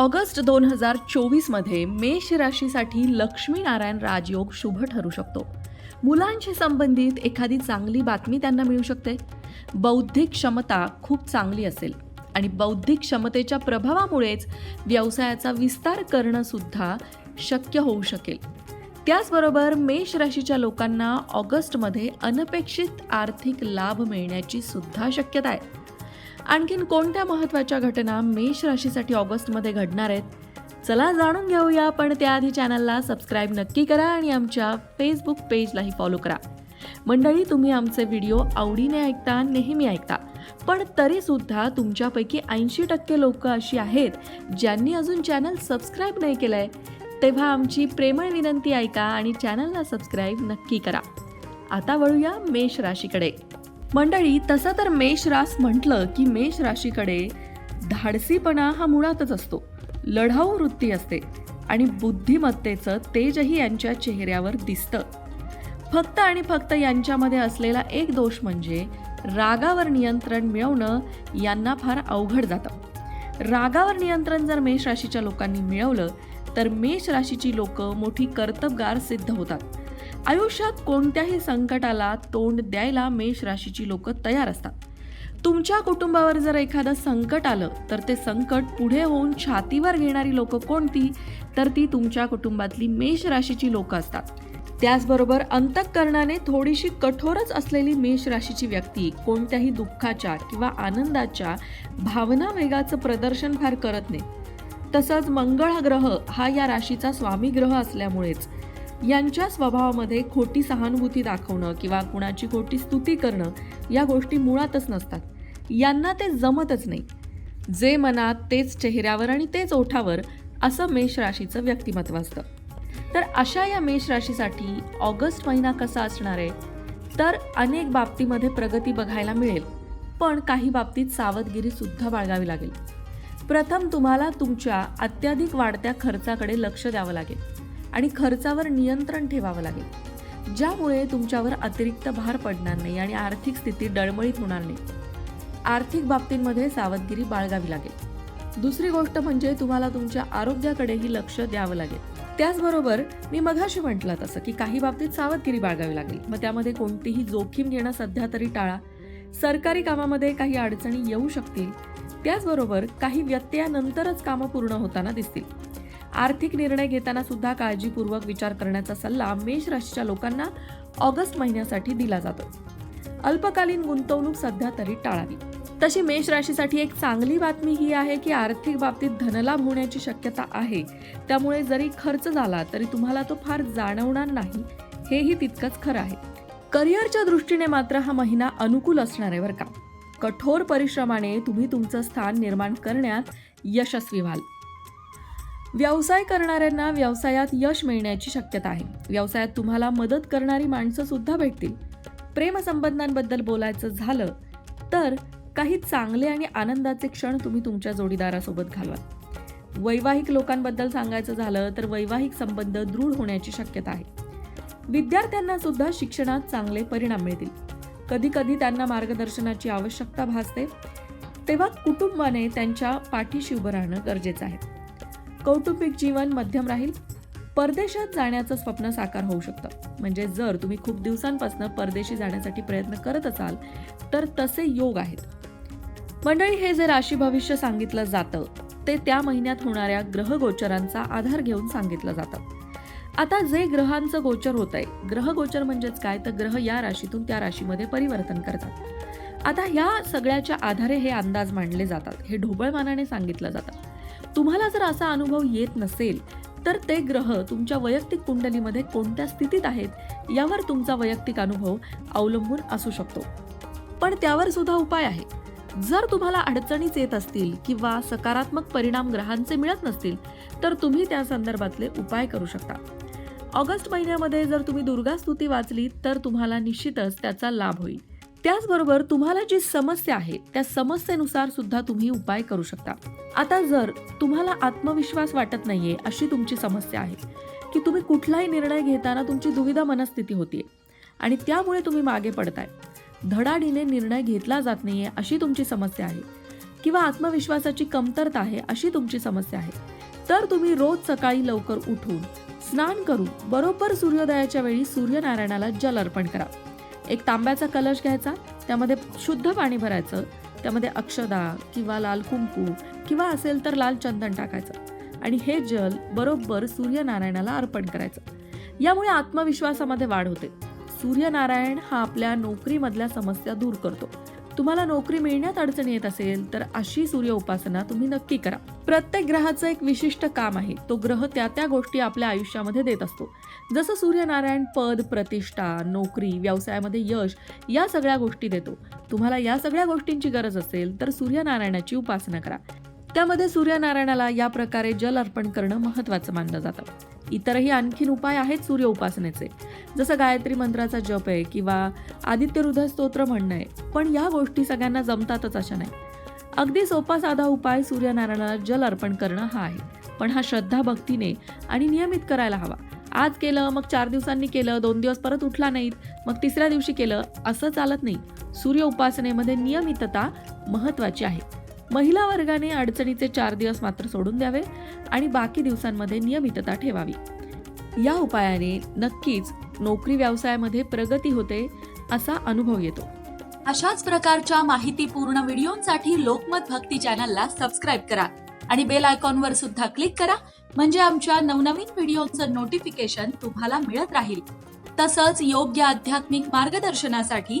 August दोन हजार चोवीसमध्ये मेष राशीसाठी लक्ष्मीनारायण राजयोग शुभ ठरू शकतो. मुलांशी संबंधित एखादी चांगली बातमी त्यांना मिळू शकते. बौद्धिक क्षमता खूप चांगली असेल आणि बौद्धिक क्षमतेच्या प्रभावामुळेच व्यवसायाचा विस्तार करणं सुद्धा शक्य होऊ शकेल. त्याचबरोबर मेष राशीच्या लोकांना ऑगस्टमध्ये अनपेक्षित आर्थिक लाभ मिळण्याची सुद्धा शक्यता आहे. आणखीन कोणत्या महत्त्वाच्या घटना मेष राशीसाठी ऑगस्टमध्ये घडणार आहेत? चला जाणून घेऊया पण त्याआधी चॅनलला सबस्क्राईब नक्की करा आणि आमच्या फेसबुक पेजलाही फॉलो करा. मंडळी तुम्ही आमचे व्हिडिओ आवडीने ऐकता नेहमी ऐकता पण तरीसुद्धा तुमच्यापैकी ऐंशी टक्के लोक अशी आहेत ज्यांनी अजून चॅनल सबस्क्राईब नाही केलं आहे तेव्हा आमची प्रेमळ विनंती ऐका आणि चॅनलला सबस्क्राईब नक्की करा. आता वळूया मेष राशीकडे. मंडळी तसं तर मेष रास म्हटलं की मेष राशीकडे धाडसीपणा हा मुळातच असतो. लढाऊ वृत्ती असते आणि बुद्धिमत्तेचं तेजही यांच्या चेहऱ्यावर दिसतं. फक्त आणि फक्त यांच्यामध्ये असलेला एक दोष म्हणजे रागावर नियंत्रण मिळवणं यांना फार अवघड जातं. रागावर नियंत्रण जर मेष राशीच्या लोकांनी मिळवलं तर मेष राशीची लोक मोठी कर्तबगार सिद्ध होतात. आयुष्यात कोणत्याही संकटाला तोंड द्यायला मेष राशीची लोक तयार असतात. तुमच्या कुटुंबावर जर एखादं संकट आलं तर ते संकट पुढे होऊन छातीवर घेणारी लोक कोणती? तर ती तुमच्या कुटुंबातली मेष राशीची लोक असतात. त्याचबरोबर अंतःकरणाने थोडीशी कठोरच असलेली मेष राशीची व्यक्ती कोणत्याही दुःखाच्या किंवा आनंदाच्या भावना वेगाचं प्रदर्शन फार करत नाही. तसंच मंगळ ग्रह हा या राशीचा स्वामी ग्रह असल्यामुळेच यांच्या स्वभावामध्ये खोटी सहानुभूती दाखवणं किंवा कुणाची खोटी स्तुती करणं या गोष्टी मुळातच नसतात. यांना ते जमतच नाही. जे मनात तेच चेहऱ्यावर आणि तेच ओठावर असं मेष राशीचं व्यक्तिमत्व असतं. तर अशा या मेष राशीसाठी ऑगस्ट महिना कसा असणार आहे? तर अनेक बाबतीमध्ये प्रगती बघायला मिळेल पण काही बाबतीत सावधगिरी सुद्धा बाळगावी लागेल. प्रथम तुम्हाला तुमच्या अत्याधिक वाढत्या खर्चाकडे लक्ष द्यावं लागेल. आणि खर्चावर नियंत्रण ठेवावं लागेल. ज्यामुळे तुमच्यावर अतिरिक्त भार पडणार नाही आणि आर्थिक स्थिती डळमळीत होणार नाही. आर्थिक बाबतींमध्ये सावधगिरी बाळगावी लागेल. दुसरी गोष्ट म्हणजे तुम्हाला तुमच्या आरोग्याकडेही लक्ष द्यावं लागेल. त्याचबरोबर मी मघाशी म्हटलं तसं की काही बाबतीत सावधगिरी बाळगावी लागेल. मग त्यामध्ये कोणतीही जोखीम घेणं सध्या तरी टाळा. सरकारी कामामध्ये काही अडचणी येऊ शकतील. त्याचबरोबर काही व्यत्ययानंतरच कामं पूर्ण होताना दिसतील. आर्थिक निर्णय घेताना सुद्धा काळजीपूर्वक विचार करण्याचा सल्ला मेष राशीच्या लोकांना ऑगस्ट महिन्यासाठी दिला जातो अल्पकालीन गुंतवणूक सध्या तरी टाळावी. तशी मेष राशीसाठी एक चांगली बातमी ही आहे की आर्थिक बाबतीत धनलाभ होण्याची शक्यता आहे. त्यामुळे जरी खर्च झाला तरी तुम्हाला तो फार जाणवणार नाही. हेही तितकंच खरं आहे. करिअरच्या दृष्टीने मात्र हा महिना अनुकूल असणार आहे बरं का. कठोर परिश्रमाने तुम्ही तुमचं स्थान निर्माण करण्यात यशस्वी व्हाल. व्यवसाय करणाऱ्यांना व्यवसायात यश मिळण्याची शक्यता आहे. व्यवसायात तुम्हाला मदत करणारी माणसं सुद्धा भेटतील. प्रेमसंबंधांबद्दल बोलायचं झालं तर काही चांगले आणि आनंदाचे क्षण तुम्ही तुमच्या जोडीदारासोबत घालवाल. वैवाहिक लोकांबद्दल सांगायचं झालं तर वैवाहिक संबंध दृढ होण्याची शक्यता आहे. विद्यार्थ्यांना सुद्धा शिक्षणात चांगले परिणाम मिळतील. कधी कधी त्यांना मार्गदर्शनाची आवश्यकता भासते. तेव्हा कुटुंबाने त्यांच्या पाठीशी उभं राहणं गरजेचं आहे. कौटुंबिक जीवन मध्यम राहील. परदेशात जाण्याचं स्वप्न साकार होऊ शकतं. म्हणजे जर तुम्ही खूप दिवसांपासून परदेशी जाण्यासाठी प्रयत्न करत असाल तर तसे योग आहेत. मंडळी हे जे राशी भविष्य सांगितलं जातं ते त्या महिन्यात होणाऱ्या ग्रह गोचरांचा आधार घेऊन सांगितलं जातं. आता जे ग्रहांचं गोचर होत आहे ग्रह गोचर म्हणजेच काय? तर ग्रह या राशीतून त्या राशीमध्ये परिवर्तन करतात. आता ह्या सगळ्याच्या आधारे हे अंदाज मांडले जातात. हे ढोबळमानाने सांगितलं जातं. तुम्हाला जर असा अनुभव येत नसेल तर ते ग्रह तुमच्या वैयक्तिक कुंडलीमध्ये कोणत्या स्थितीत आहेत यावर तुमचा वैयक्तिक अनुभव अवलंबून असू शकतो. पण त्यावर सुद्धा उपाय आहे. जर तुम्हाला अडचणीच येत असतील किंवा सकारात्मक परिणाम ग्रहांचे मिळत नसतील तर तुम्ही त्या संदर्भातले उपाय करू शकता. ऑगस्ट महिन्यामध्ये जर तुम्ही दुर्गा स्तुती वाचली तर तुम्हाला निश्चितच त्याचा लाभ होईल. त्याचबरोबर तुम्हाला जी समस्या आहे त्या समस्येनुसार सुद्धा तुम्ही उपाय करू शकता. आता जर तुम्हाला आत्मविश्वास वाटत नाहीये अशी तुमची समस्या आहे की तुम्ही कुठलाही निर्णय घेताना तुमची दुविधा मनस्थिती होतीये आणि त्यामुळे तुम्ही मागे पडताय. धडाडीने निर्णय घेतला जात नाहीये अशी तुमची समस्या आहे किंवा आत्मविश्वासाची कमतरता आहे अशी तुमची समस्या आहे. तर तुम्ही रोज सकाळी लवकर उठून स्नान करून बरोबर सूर्योदयाच्या वेळी सूर्यनारायणाला जल अर्पण करा. एक तांब्याचा कलश घ्यायचा त्यामध्ये शुद्ध पाणी भरायचं त्यामध्ये अक्षदा किंवा लाल कुंकू किंवा असेल तर लाल चंदन टाकायचं आणि हे जल बरोबर सूर्यनारायणाला अर्पण करायचं. यामुळे आत्मविश्वासामध्ये वाढ होते. सूर्यनारायण हा आपल्या नोकरीमधल्या समस्या दूर करतो. तुम्हाला नोकरी मिळण्यात अडचण येत असेल तर अशी सूर्य उपासना तुम्ही नक्की करा. प्रत्येक ग्रहाचं एक विशिष्ट काम आहे. तो ग्रह त्या त्या गोष्टी आपल्या आयुष्यामध्ये देत असतो. जसं सूर्यनारायण पद प्रतिष्ठा नोकरी व्यवसायामध्ये यश या सगळ्या गोष्टी देतो. तुम्हाला या सगळ्या गोष्टींची गरज असेल तर सूर्यनारायणाची उपासना करा. त्यामध्ये सूर्यनारायणाला या प्रकारे जल अर्पण करणं महत्त्वाचं मानलं जातं. इतरही आणखीन उपाय आहेत सूर्य उपासनेचे. जसं गायत्री मंत्राचा जप आहे किंवा आदित्य हृदय स्तोत्र म्हणणं आहे पण या गोष्टी सगळ्यांना जमतातच अशा नाही. अगदी सोपा साधा उपाय सूर्यनारायणाला जल अर्पण करणं हा आहे. पण हा श्रद्धा भक्तीने आणि नियमित करायला हवा. आज केलं मग चार दिवसांनी केलं दोन दिवस परत उठला नाहीत मग तिसऱ्या दिवशी केलं असं चालत नाही. सूर्य उपासनेमध्ये नियमितता महत्त्वाची आहे. महिला वर्गाने अडचणीचे चार दिवस मात्र सोडून द्यावे आणि बाकी दिवसांमध्ये नियमितता ठेवावी. या उपायाने नक्कीच नोकरी व्यवसायामध्ये प्रगती होते असा अनुभव येतो. अशाच प्रकारच्या माहितीपूर्ण व्हिडिओंसाठी लोकमत भक्ती चॅनलला सबस्क्राईब करा आणि बेल आयकॉनवर सुद्धा क्लिक करा म्हणजे आमच्या नवनवीन व्हिडिओचं नोटिफिकेशन तुम्हाला मिळत राहील. तसंच योग्य आध्यात्मिक मार्गदर्शनासाठी